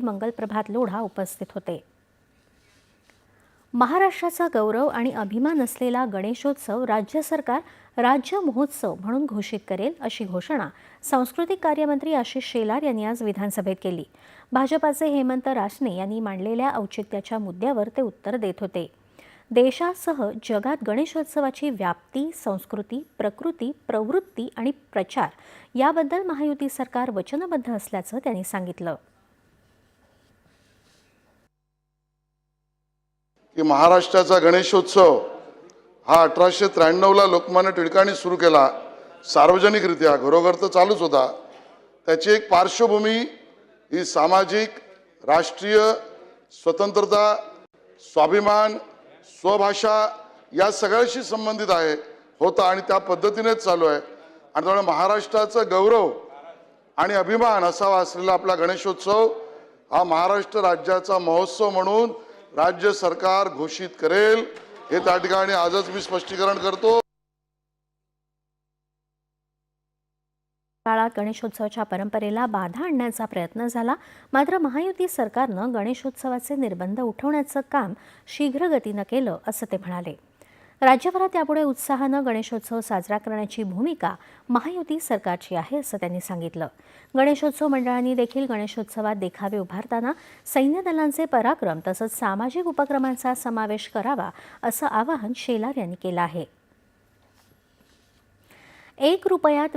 मंगलप्रभात लोढा उपस्थित होते. महाराष्ट्राचा गौरव आणि अभिमान असलेला गणेशोत्सव राज्य सरकार राज्य महोत्सव म्हणून घोषित करेल अशी घोषणा सांस्कृतिक कार्यमंत्री आशिष शेलार यांनी आज विधानसभेत केली. भाजपाचे हेमंत रासने यांनी मांडलेल्या औचित्याच्या मुद्द्यावर ते उत्तर देत होते. देशासह जगात गणेशोत्सवाची व्याप्ती संस्कृती प्रकृती प्रवृत्ती आणि प्रचार याबद्दल महायुती सरकार वचनबद्ध असल्याचं त्यांनी सांगितलं. की महाराष्ट्राचा गणेशोत्सव हा अठराशे त्र्याण्णवला लोकमान्य टिळकांनी सुरू केला. सार्वजनिकरित्या घरोघर तर चालूच होता. त्याची एक पार्श्वभूमी ही सामाजिक राष्ट्रीय स्वतंत्रता स्वाभिमान स्वभाषा या सगळ्याशी संबंधित आहे होता आणि त्या पद्धतीनेच चालू आहे. आणि त्यामुळे महाराष्ट्राचं गौरव आणि अभिमान असावा असलेला आपला गणेशोत्सव हा महाराष्ट्र राज्याचा महोत्सव म्हणून राज्य सरकार घोषित करेल हे त्या ठिकाणी आजच मी स्पष्टीकरण करतो. काळात गणेशोत्सवाच्या परंपरेला बाधा आणण्याचा प्रयत्न झाला मात्र महायुती सरकारनं गणेशोत्सवाचे निर्बंध उठवण्याचं काम शीघ्रगतीनं केलं असं ते म्हणाले. राज्यभरात यापुढे उत्साहानं गणेशोत्सव साजरा करण्याची भूमिका महायुती सरकारची आहे असं त्यांनी सांगितलं. गणेशोत्सव मंडळांनी देखील गणेशोत्सवात देखावे उभारताना सैन्य दलांचे पराक्रम तसंच सामाजिक उपक्रमांचा समावेश करावा असं आवाहन शेलार यांनी केलं आहे. एक रुपयात